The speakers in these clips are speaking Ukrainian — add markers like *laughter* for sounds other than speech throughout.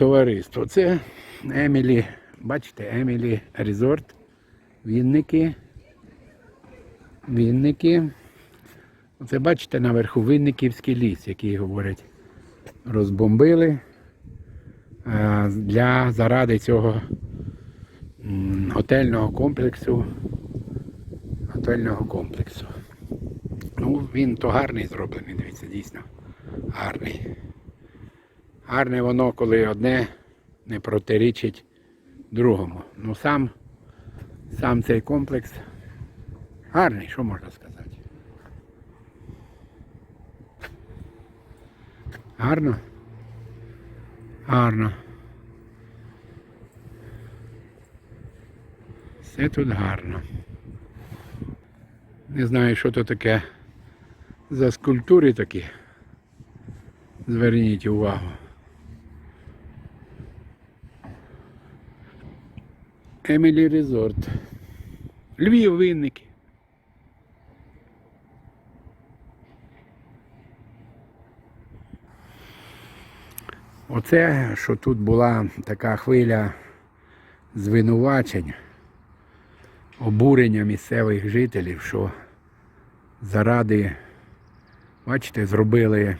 товариство. Це Емілі, бачите, Емілі Резорт. Вінники. Вінники. Оце бачите наверху Винниківський ліс, який говорять, розбомбили е, для заради цього готельного комплексу. Готельного комплексу. Ну, він то гарний зроблений, дивіться, дійсно. Гарний. Гарне воно, коли одне не протирічить другому. Ну сам, сам цей комплекс гарний, що можна сказати. Гарно? Гарно. Все тут гарно. Не знаю, що то таке за скульптури такі. Зверніть увагу. Емілі Резорт. Львів винники. Оце, що тут була така хвиля звинувачень, обурення місцевих жителів, що заради, бачите, зробили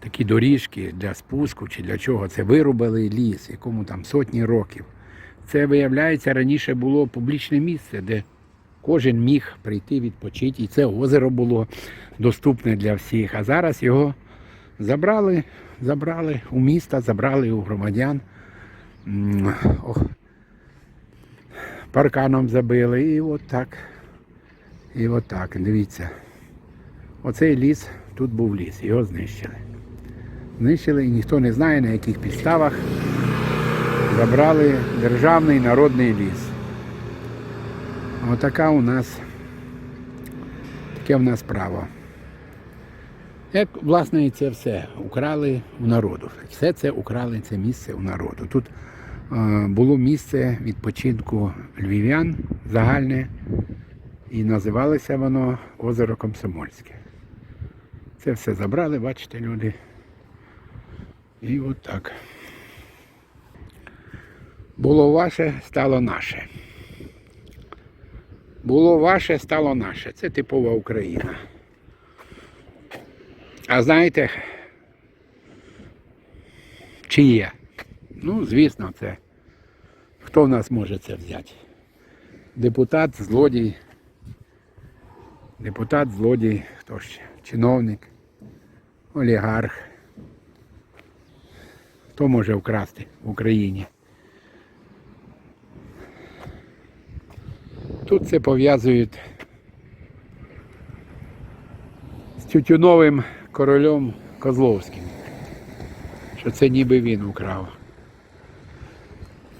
такі доріжки для спуску чи для чого. Це вирубили ліс, якому там сотні років. Це, виявляється, раніше було публічне місце, де кожен міг прийти відпочити. І це озеро було доступне для всіх. А зараз його забрали, забрали у міста, забрали у громадян. Ох, Парканом забили і от так. І от так, дивіться. Оцей ліс, тут був ліс, його знищили. Знищили і ніхто не знає на яких підставах забрали державний народний ліс. Отака у нас таке в нас право. Як власне і це все украли у народу. Все це украли це місце у народу. Тут е, було місце відпочинку львів'ян загальне, і називалося воно озеро Комсомольське. Це все забрали, бачите, люди. І от так. Було ваше, стало наше. Було ваше, стало наше. Це типова Україна. А знаєте, чиє? Ну, звісно, це. Хто в нас може це взяти? Депутат, злодій. Депутат, злодій, хто ще? Чиновник, олігарх. Хто може вкрасти в Україні? Тут це пов'язують з тютюновим королем Козловським, що це ніби він украв.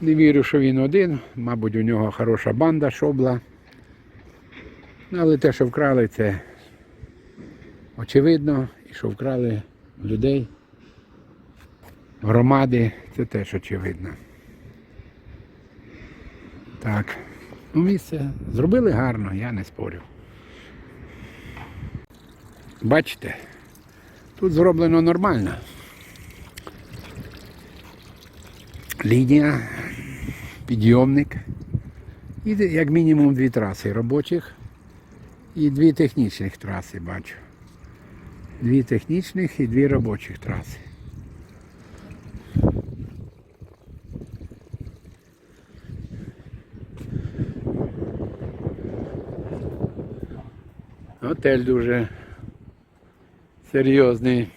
Не вірю, що він один, мабуть, у нього хороша банда шобла. Ну, Але те, що вкрали, це очевидно, і що вкрали людей, громади, це теж очевидно. Так. Ну, місце зробили гарно, я не спорю. Бачите, тут зроблено нормально. Лінія, підйомник. І як мінімум дві траси робочих і дві технічних траси бачу. Дві технічних і дві робочих траси. Готель дуже серйозний.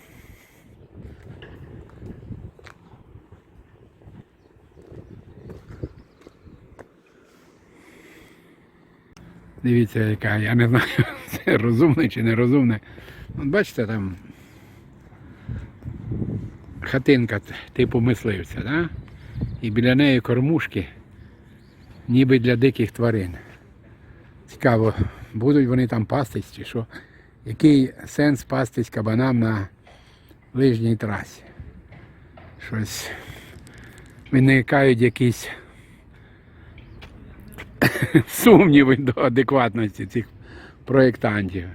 Дивіться, яка, я не знаю, *laughs* це розумне чи не розумне. От бачите там хатинка типу мисливця, да? і біля неї кормушки, ніби для диких тварин. Цікаво, будуть вони там пастись чи що. Який сенс пастись кабанам на лижній трасі? Щось виникають якісь *laughs* сумніви до адекватності цих проєктантів.